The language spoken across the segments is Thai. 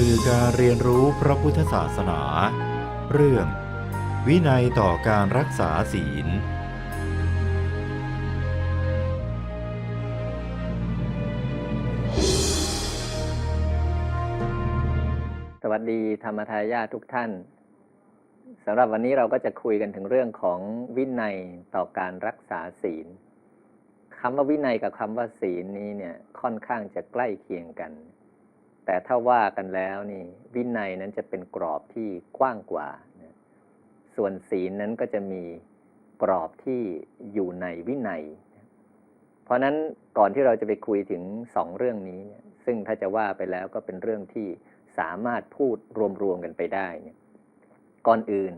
สื่อการเรียนรู้พระพุทธศาสนา เรื่อง วินัยต่อการรักษาศีล สวัสดีธรรมทายาททุกท่านสำหรับวันนี้เราก็จะคุยกันถึงเรื่องของวินัยต่อการรักษาศีลคำว่าวินัยกับคำว่าศีลนี้เนี่ยค่อนข้างจะใกล้เคียงกัน แต่ถ้าว่ากันแล้วนี่วินัยนั้นจะเป็นกรอบที่กว้างกว่านะส่วนศีลนั้นก็จะมีกรอบที่อยู่ในวินัย เพราะนั้นก่อนที่เราจะไปคุยถึงสองเรื่องนี้เนี่ยซึ่งถ้าจะว่าไปแล้วก็เป็นเรื่องที่สามารถพูดรวมๆกันไปได้เนี่ยก่อนอื่น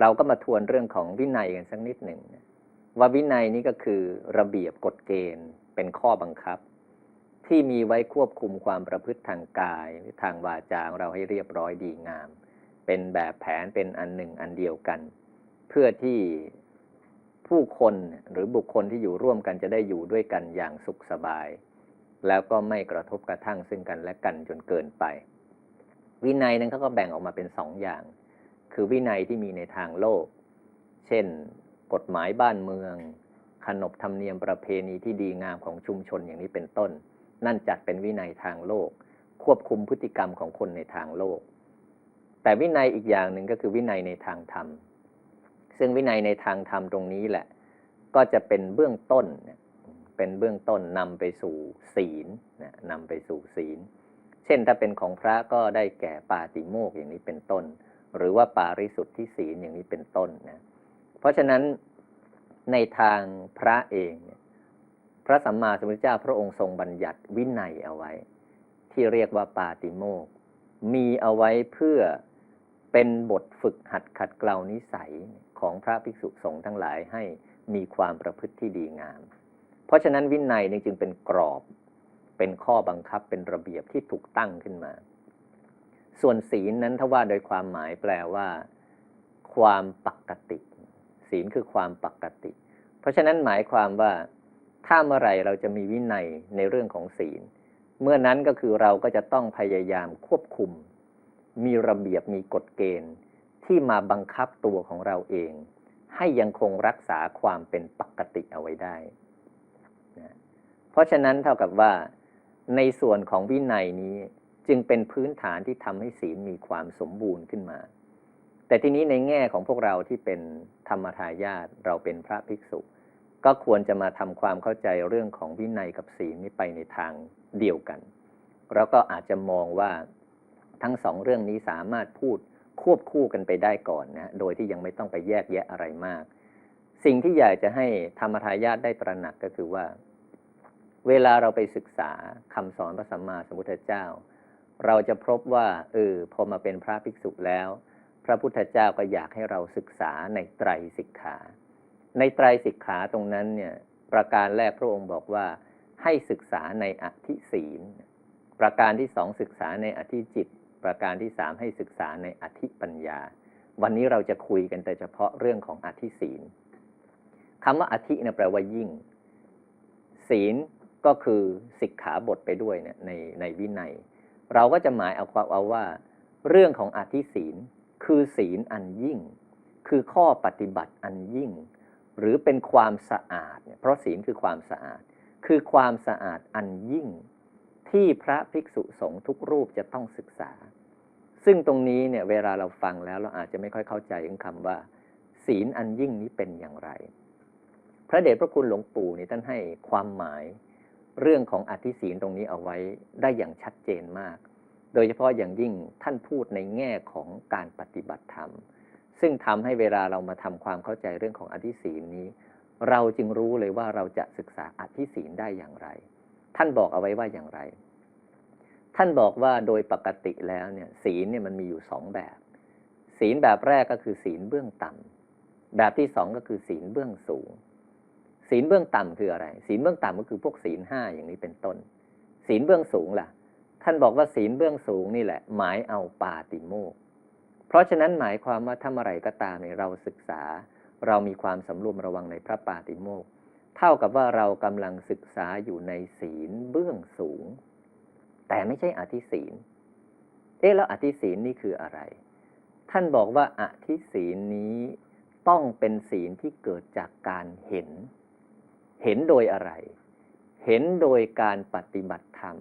เราก็มาทวนเรื่องของวินัยกันสักนิดหนึ่งว่าวินัยนี้ก็คือระเบียบกฎเกณฑ์เป็นข้อบังคับ ที่มีไว้ควบคุมความประพฤติทางกายหรือทางวาจาของเราให้เรียบร้อยดีงาม เป็นแบบแผนเป็นอันหนึ่งอันเดียวกัน เพื่อที่ผู้คนหรือบุคคลที่อยู่ร่วมกันจะได้อยู่ด้วยกันอย่างสุขสบาย แล้วก็ไม่กระทบกระทั่งซึ่งกันและกันจนเกินไป วินัยนั้นเขาก็แบ่งออกมาเป็นสองอย่าง คือวินัยที่มีในทางโลก เช่น กฎหมายบ้านเมือง ขนบธรรมเนียมประเพณีที่ดีงามของชุมชนอย่างนี้เป็นต้น นั่นจัดเป็นวินัยทางโลก ควบคุมพฤติกรรมของคนในทางโลก แต่วินัยอีกอย่างหนึ่งก็คือวินัยในทางธรรม ซึ่งวินัยในทางธรรมตรงนี้แหละ ก็จะเป็นเบื้องต้น เป็นเบื้องต้นนำไปสู่ศีลนนำไปสู่ศีล เช่นถ้าเป็นของพระก็ได้แก่ปาติโมกข์อย่างนี้เป็นต้น หรือว่าปาริสุทธิศีลอย่างนี้เป็นต้นนะ เพราะฉะนั้นในทางพระเองเนี่ย พระสัมมาสัมพุทธเจ้าพระองค์ทรงบัญญัติวินัยเอาไว้ ที่เรียกว่าปาติโมกมีเอาไว้เพื่อเป็นบทฝึกหัดขัดเกลานิสัยของพระภิกษุสงฆ์ทั้งหลายให้มีความประพฤติที่ดีงาม เพราะฉะนั้นวินัยนี่จึงเป็นกรอบ เป็นข้อบังคับเป็นระเบียบที่ถูกตั้งขึ้นมา ส่วนศีลนั้นถ้าว่าโดยความหมายแปลว่า ความปกติ ศีลคือความปกติ เพราะฉะนั้นหมายความว่า ถ้าเมื่อไหร่เราจะมีวินัยในเรื่องของศีล เมื่อนั้นก็คือเราก็จะต้องพยายามควบคุม มีระเบียบมีกฎเกณฑ์ ที่มาบังคับตัวของเราเอง ให้ยังคงรักษาความเป็นปกติเอาไว้ได้นะเพราะฉะนั้นเท่ากับว่า ในส่วนของวินัยนี้จึงเป็นพื้นฐานที่ทำให้ศีลมีความสมบูรณ์ขึ้นมา แต่ทีนี้ในแง่ของพวกเราที่เป็นธรรมทายาทเราเป็นพระภิกษุ ก็ควรจะมาทำความเข้าใจเรื่องของวินัยกับศีลนี้ไปในทางเดียวกัน แล้วก็อาจจะมองว่าทั้งสองเรื่องนี้สามารถพูดควบคู่กันไปได้ก่อนนะโดยที่ยังไม่ต้องไปแยกแยะอะไรมาก สิ่งที่อยากจะให้ธรรมทายาทได้ตระหนักก็คือว่า เวลาเราไปศึกษาคำสอนพระสัมมาสัมพุทธเจ้า เราจะพบว่าเออพอมาเป็นพระภิกษุแล้ว พระพุทธเจ้าก็อยากให้เราศึกษาในไตรสิกขา ในไตรสิกขาตรงนั้นเนี่ยประการแรกพระองค์บอกว่าให้ศึกษาในอธิศีล ประการที่สองศึกษาในอธิจิต ประการที่สามให้ศึกษาในอธิปัญญา วันนี้เราจะคุยกันแต่เฉพาะเรื่องของอธิศีลคำว่าอธิเนี่ยแปลว่ายิ่ง ศีลก็คือสิกขาบทไปด้วยเนี่ยในในวินัย เราก็จะหมายเอาความเอาว่า เรื่องของอธิศีล คือศีลอันยิ่ง คือข้อปฏิบัติอันยิ่ง หรือเป็นความสะอาดเนี่ยเพราะศีลคือความสะอาด คือความสะอาดอันยิ่งที่พระภิกษุสงฆ์ทุกรูปจะต้องศึกษา ซึ่งตรงนี้เนี่ยเวลาเราฟังแล้วเราอาจจะไม่ค่อยเข้าใจถึงคำว่า ศีลอันยิ่งนี้เป็นอย่างไร พระเดชพระคุณหลวงปู่นี่ท่านให้ความหมายเรื่องของอธิศีลตรงนี้เอาไว้ได้อย่างชัดเจนมาก โดยเฉพาะอย่างยิ่งท่านพูดในแง่ของการปฏิบัติธรรม ซึ่งทำให้เวลาเรามาทำความเข้าใจเรื่องของอธิศีลนี้ เราจึงรู้เลยว่าเราจะศึกษาอธิศีลได้อย่างไร ท่านบอกเอาไว้ว่าอย่างไร ท่านบอกว่าโดยปกติแล้วเนี่ยศีลเนี่ยมันมีอยู่สองแบบ ศีลแบบแรกก็คือศีลเบื้องต่ำแบบที่สองก็คือศีลเบื้องสูง ศีลเบื้องต่ำคืออะไร ศีลเบื้องต่ำก็คือพวกศีลห้าอย่างนี้เป็นต้น ศีลเบื้องสูงล่ะ ท่านบอกว่าศีลเบื้องสูงนี่แหละ หมายเอาปาติโมก เพราะฉะนั้นหมายความว่าถ้าเมื่อไรก็ตามเนี่ยเราศึกษา เรามีความสำรวมระวังในพระปาติโมกขเท่ากับว่าเรากำลังศึกษาอยู่ในศีลเบื้องสูง แต่ไม่ใช่อธิศีลเอ๊ะแล้วอธิศีลนี่คืออะไร ท่านบอกว่าอธิศีลนี้ต้องเป็นศีลที่เกิดจากการเห็น เห็นโดยอะไร เห็นโดยการปฏิบัติธรรม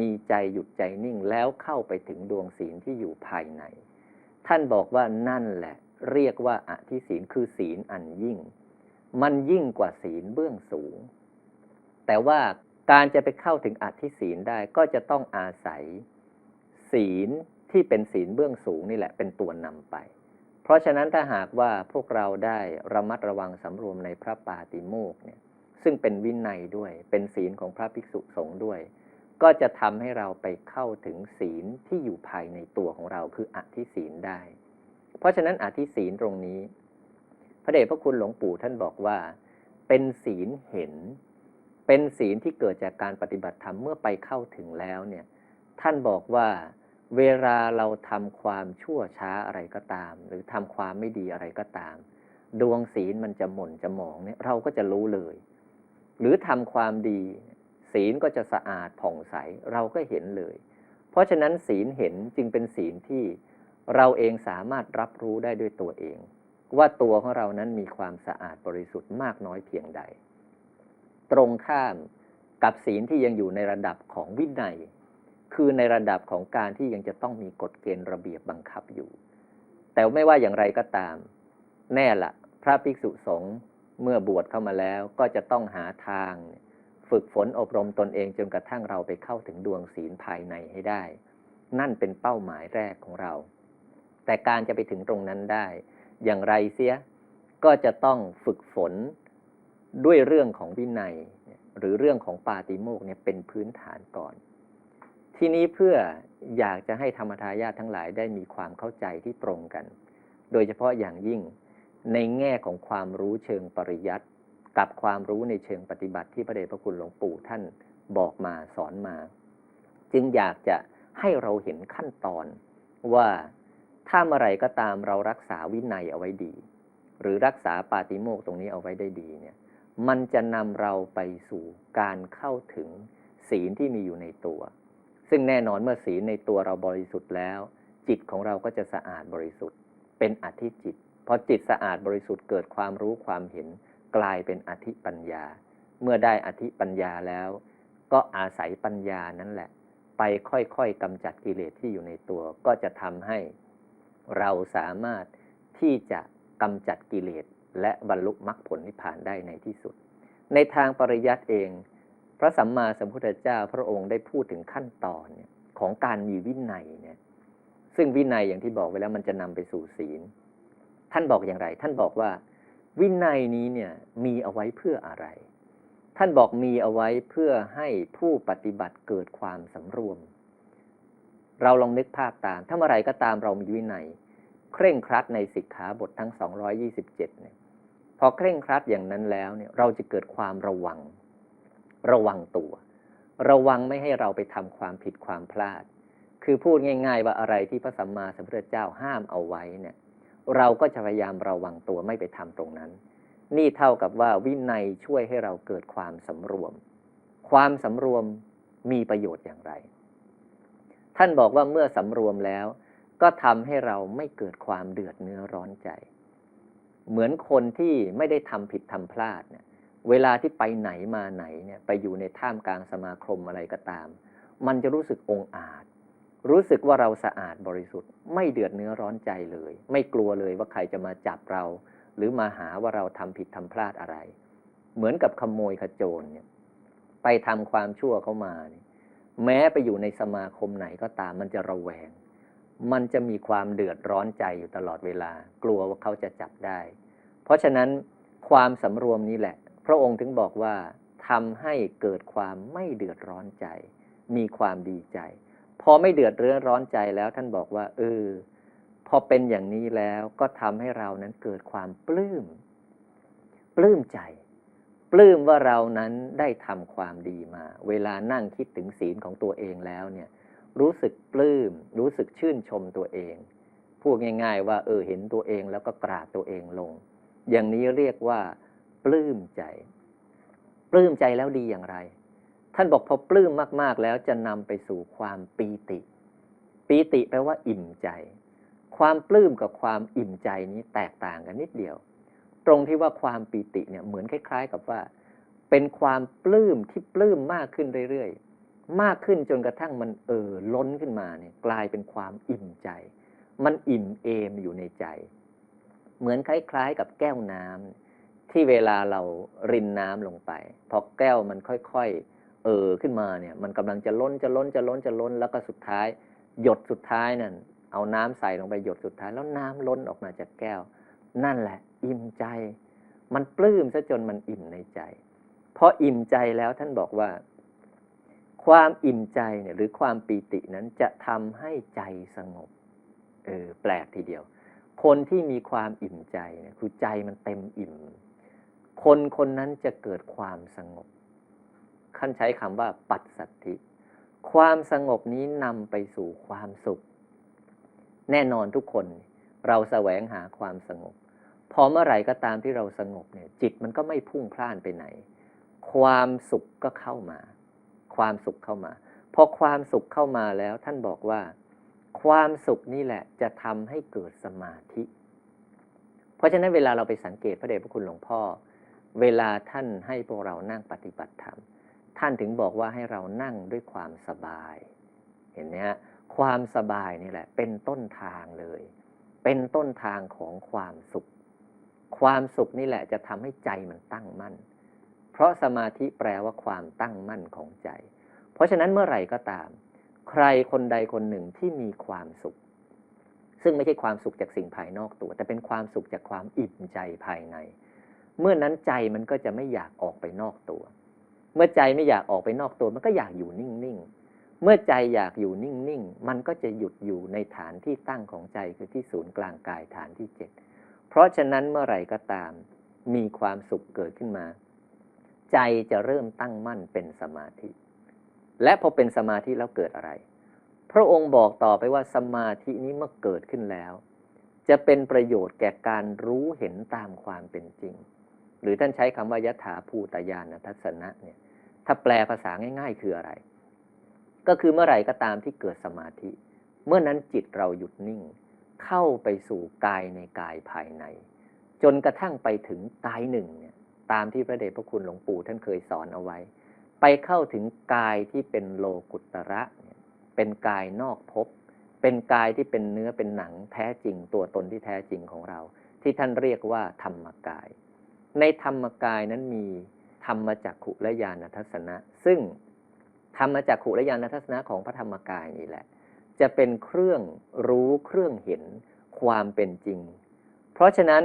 มีใจหยุดใจนิ่งแล้วเข้าไปถึงดวงศีลที่อยู่ภายใน ท่านบอกว่านั่นแหละ เรียกว่าอธิศีลคือศีลอันยิ่ง มันยิ่งกว่าศีลเบื้องสูง แต่ว่าการจะไปเข้าถึงอธิศีลได้ก็จะต้องอาศัย ศีลที่เป็นศีลเบื้องสูงนี่แหละเป็นตัวนำไป เพราะฉะนั้นถ้าหากว่าพวกเราได้ระมัดระวังสำรวมในพระปาติโมกข์เนี่ยซึ่งเป็นวินัยด้วยเป็นศีลของพระภิกษุสงฆ์ด้วย ก็จะทำให้เราไปเข้าถึงศีลที่อยู่ภายในตัวของเราคืออธิศีลได้ เพราะฉะนั้นอธิศีลตรงนี้ พระเดชพระคุณหลวงปู่ท่านบอกว่า เป็นศีลเห็น เป็นศีลที่เกิดจากการปฏิบัติธรรมเมื่อไปเข้าถึงแล้วเนี่ยท่านบอกว่าเวลาเราทำความชั่วช้าอะไรก็ตาม หรือทำความไม่ดีอะไรก็ตาม ดวงศีลมันจะหม่นจะหมองเนี่ยเราก็จะรู้เลย หรือทำความดี ศีลก็จะสะอาดผ่องใสเราก็เห็นเลย เพราะฉะนั้นศีลเห็นจึงเป็นศีลที่เราเองสามารถรับรู้ได้ด้วยตัวเอง ว่าตัวของเรานั้นมีความสะอาดบริสุทธิ์มากน้อยเพียงใด ตรงข้ามกับศีลที่ยังอยู่ในระดับของวินัย คือในระดับของการที่ยังจะต้องมีกฎเกณฑ์ระเบียบบังคับอยู่ แต่ไม่ว่าอย่างไรก็ตาม แน่ละ พระภิกษุสงฆ์เมื่อบวชเข้ามาแล้วก็จะต้องหาทาง ฝึกฝนอบรมตนเองจนกระทั่งเราไปเข้าถึงดวงศีลภายในให้ได้ นั่นเป็นเป้าหมายแรกของเรา แต่การจะไปถึงตรงนั้นได้ อย่างไรเสียก็จะต้องฝึกฝนด้วยเรื่องของวินัย หรือเรื่องของปาติโมกข์เนี่ยเป็นพื้นฐานก่อน ทีนี้เพื่ออยากจะให้ธรรมทายาททั้งหลายได้มีความเข้าใจที่ตรงกัน โดยเฉพาะอย่างยิ่งในแง่ของความรู้เชิงปริยัติ กับความรู้ในเชิงปฏิบัติที่พระเดชพระคุณหลวงปู่ท่านบอกมาสอนมา จึงอยากจะให้เราเห็นขั้นตอนว่าถ้าเมื่อไรก็ตามเรารักษาวินัยเอาไว้ดี หรือรักษาปาติโมกข์ตรงนี้เอาไว้ได้ดีเนี่ยมันจะนำเราไปสู่การเข้าถึงศีลที่มีอยู่ในตัว ซึ่งแน่นอนเมื่อศีลในตัวเราบริสุทธิ์แล้ว จิตของเราก็จะสะอาดบริสุทธิ์ เป็นอธิจิตพอจิตสะอาดบริสุทธิ์เกิดความรู้ความเห็น กลายเป็นอธิปัญญา เมื่อได้อธิปัญญาแล้ว ก็อาศัยปัญญานั่นแหละ ไปค่อยๆกำจัดกิเลสที่อยู่ในตัว ก็จะทำให้เราสามารถที่จะกำจัดกิเลสและบรรลุมรรคผลนิพพานได้ในที่สุด ในทางปริยัติเอง พระสัมมาสัมพุทธเจ้าพระองค์ได้พูดถึงขั้นตอนของการมีวินัยเนี่ยซึ่งวินัยอย่างที่บอกไว้แล้วมันจะนำไปสู่ศีล ท่านบอกอย่างไร ท่านบอกว่า วินัยนี้เนี่ยมีเอาไว้เพื่ออะไร ท่านบอกมีเอาไว้เพื่อให้ผู้ปฏิบัติเกิดความสำรวม เราลองนึกภาพตาม ถ้าเมื่อไรก็ตามเรามีวินัย เคร่งครัดในสิกขาบททั้ง 227เนี่ยพอเคร่งครัดอย่างนั้นแล้วเนี่ยเราจะเกิดความระวัง ระวังตัว ระวังไม่ให้เราไปทำความผิดความพลาด คือพูดง่าย ๆ ว่าอะไรที่พระสัมมาสัมพุทธเจ้าห้ามเอาไว้เนี่ย เราก็จะพยายามระวังตัวไม่ไปทำตรงนั้น นี่เท่ากับว่าวินัยช่วยให้เราเกิดความสำรวม ความสำรวมมีประโยชน์อย่างไร ท่านบอกว่าเมื่อสำรวมแล้ว ก็ทำให้เราไม่เกิดความเดือดเนื้อร้อนใจ เหมือนคนที่ไม่ได้ทำผิดทำพลาดเนี่ยเวลาที่ไปไหนมาไหนเนี่ยไปอยู่ในท่ามกลางสมาคมอะไรก็ตาม มันจะรู้สึกองอาจ รู้สึกว่าเราสะอาดบริสุทธิ์ ไม่เดือดเนื้อร้อนใจเลย ไม่กลัวเลยว่าใครจะมาจับเรา หรือมาหาว่าเราทำผิดทำพลาดอะไร เหมือนกับขโมยขโจรเนี่ยไปทำความชั่วเข้ามาเนี่ยแม้ไปอยู่ในสมาคมไหนก็ตามมันจะระแวง มันจะมีความเดือดร้อนใจอยู่ตลอดเวลา กลัวว่าเขาจะจับได้ เพราะฉะนั้นความสำรวมนี้แหละ พระองค์ถึงบอกว่าทำให้เกิดความไม่เดือดร้อนใจ มีความดีใจ พอไม่เดือดเรื้อร้อนใจแล้วท่านบอกว่าเออพอเป็นอย่างนี้แล้วก็ทำให้เรานั้นเกิดความปลื้ม ปลื้มใจ ปลื้มว่าเรานั้นได้ทำความดีมา เวลานั่งคิดถึงศีลของตัวเองแล้วเนี่ยรู้สึกปลื้ม รู้สึกชื่นชมตัวเอง พูดง่าย ๆ ว่าเออเห็นตัวเองแล้วก็กราบตัวเองลง อย่างนี้เรียกว่า ปลื้มใจ ปลื้มใจแล้วดีอย่างไร ท่านบอกพอปลื้มมาก ๆ แล้วจะนำไปสู่ความปีติ ปีติแปลว่าอิ่มใจ ความปลื้มกับความอิ่มใจนี้แตกต่างกันนิดเดียว ตรงที่ว่าความปีติเนี่ยเหมือนคล้าย ๆ กับว่า เป็นความปลื้มที่ปลื้มมากขึ้นเรื่อยๆ มากขึ้นจนกระทั่งมันเอ่อล้นขึ้นมาเนี่ยกลายเป็นความอิ่มใจ มันอิ่มเอมอยู่ในใจ เหมือนคล้ายๆ กับแก้วน้ำที่เวลาเรารินน้ำลงไป พอแก้วมันค่อยๆ เออขึ้นมาเนี่ยมันกำลังจะล้นจะล้นจะล้นจะล้น แล้วก็สุดท้าย หยดสุดท้ายนั่นเอาน้ำใส่ลงไปหยดสุดท้ายแล้วน้ำล้นออกมาจากแก้ว นั่นแหละ อิ่มใจ มันปลื้มซะจนมันอิ่มในใจพออิ่มใจแล้วท่านบอกว่า ความอิ่มใจเนี่ยหรือความปีตินั้นจะทำให้ใจสงบเออแปลกทีเดียว คนที่มีความอิ่มใจเนี่ยคือใจมันเต็มอิ่ม คนคนนั้นจะเกิดความสงบ ขั้นใช้คำว่าปัสสัทธิความสงบนี้นำไปสู่ความสุข แน่นอนทุกคนเราแสวงหาความสงบ พอเมื่อไหร่ก็ตามที่เราสงบเนี่ย จิตมันก็ไม่พุ่งพล่านไปไหน ความสุขก็เข้ามา ความสุขเข้ามา พอความสุขเข้ามาแล้วท่านบอกว่า ความสุขนี่แหละจะทำให้เกิดสมาธิ เพราะฉะนั้นเวลาเราไปสังเกตพระเดชพระคุณหลวงพ่อ เวลาท่านให้พวกเรานั่งปฏิบัติธรรม ท่านถึงบอกว่าให้เรานั่งด้วยความสบาย เห็นไหมฮะความสบายนี่แหละ เป็นต้นทางเลย เป็นต้นทางของความสุข ความสุขนี่แหละจะทำให้ใจมันตั้งมั่น เพราะสมาธิแปลว่าความตั้งมั่นของใจ เพราะฉะนั้นเมื่อไหร่ก็ตาม ใครคนใดคนหนึ่งที่มีความสุข ซึ่งไม่ใช่ความสุขจากสิ่งภายนอกตัว แต่เป็นความสุขจากความอิ่มใจภายใน เมื่อนั้นใจมันก็จะไม่อยากออกไปนอกตัว เมื่อใจไม่อยากออกไปนอกตัวมันก็อยากอยู่นิ่งๆ เมื่อใจอยากอยู่นิ่งๆ มันก็จะหยุดอยู่ในฐานที่ตั้งของใจคือที่ศูนย์กลางกายฐานที่เจ็ดเพราะฉะนั้นเมื่อไหร่ก็ตาม มีความสุขเกิดขึ้นมา ใจจะเริ่มตั้งมั่นเป็นสมาธิ และพอเป็นสมาธิแล้วเกิดอะไร พระองค์บอกต่อไปว่าสมาธินี้เมื่อเกิดขึ้นแล้ว จะเป็นประโยชน์แก่การรู้เห็นตามความเป็นจริง หรือท่านใช้คำว่ายถาภูตยานทัศนะเนี่ยถ้าแปลภาษาง่าย ๆ คืออะไร ก็คือเมื่อไหร่ก็ตามที่เกิดสมาธิ เมื่อนั้นจิตเราหยุดนิ่ง เข้าไปสู่กายในกายภายใน จนกระทั่งไปถึงกายหนึ่งเนี่ยตามที่พระเดชพระคุณหลวงปู่ท่านเคยสอนเอาไว้ ไปเข้าถึงกายที่เป็นโลกุตระเนี่ยเป็นกายนอกภพเป็นกายที่เป็นเนื้อเป็นหนังแท้จริงตัวตนที่แท้จริงของเรา ที่ท่านเรียกว่าธรรมกาย ในธรรมกายนั้นมีธรรมจักขุและญาณทัศนะ ซึ่งธรรมจักขุและญาณทัศนะของพระธรรมกายนี่แหละ จะเป็นเครื่องรู้เครื่องเห็นความเป็นจริง เพราะฉะนั้น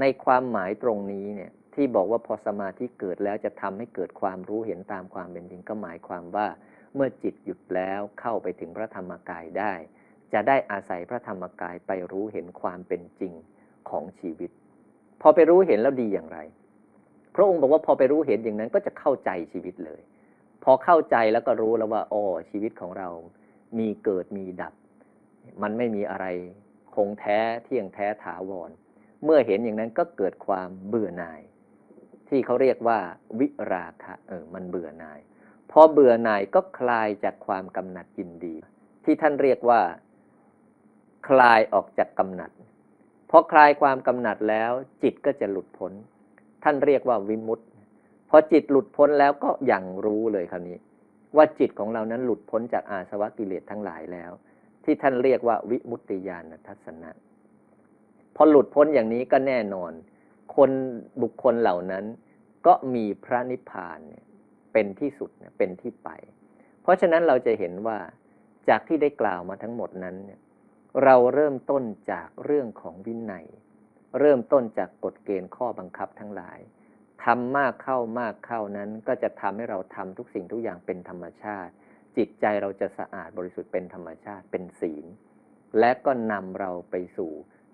ในความหมายตรงนี้เนี่ยที่บอกว่าพอสมาธิเกิดแล้วจะทำให้เกิดความรู้เห็นตามความเป็นจริงก็หมายความว่า เมื่อจิตหยุดแล้วเข้าไปถึงพระธรรมกายได้ จะได้อาศัยพระธรรมกายไปรู้เห็นความเป็นจริงของชีวิต พอไปรู้เห็นแล้วดีอย่างไร พระองค์บอกว่าพอไปรู้เห็นอย่างนั้นก็จะเข้าใจชีวิตเลย พอเข้าใจแล้วก็รู้แล้วว่าอ๋อชีวิตของเรา มีเกิดมีดับ มันไม่มีอะไรคงแท้เที่ยงแท้ถาวร เมื่อเห็นอย่างนั้นก็เกิดความเบื่อหน่าย ที่เขาเรียกว่าวิราคะเออมันเบื่อหน่าย พอเบื่อหน่ายก็คลายจากความกำหนัดยินดี ที่ท่านเรียกว่า คลายออกจากกำหนัด พอคลายความกำหนัดแล้ว จิตก็จะหลุดพ้น ท่านเรียกว่าวิมุตติพอจิตหลุดพ้นแล้วก็อย่างรู้เลยคราวนี้ ว่าจิตของเรานั้นหลุดพ้นจากอาสวะกิเลสทั้งหลายแล้ว ที่ท่านเรียกว่าวิมุตติญาณทัศนะพอหลุดพ้นอย่างนี้ก็แน่นอน คนบุคคลเหล่านั้น ก็มีพระนิพพานเป็นที่สุดเนี่ยเป็นที่ไป เพราะฉะนั้นเราจะเห็นว่าจากที่ได้กล่าวมาทั้งหมดนั้นเนี่ย เราเริ่มต้นจากเรื่องของวินัย เริ่มต้นจากกฎเกณฑ์ข้อบังคับทั้งหลายทำมากเข้ามากเข้านั้น ก็จะทำให้เราทำทุกสิ่งทุกอย่างเป็นธรรมชาติ จิตใจเราจะสะอาดบริสุทธิ์เป็นธรรมชาติเป็นศีล และก็นำเราไปสู่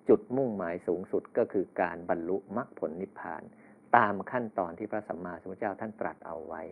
จุดมุ่งหมายสูงสุดก็คือการบรรลุมรรคผลนิพพาน ตามขั้นตอนที่พระสัมมาสัมพุทธเจ้าท่านตรัสเอาไว้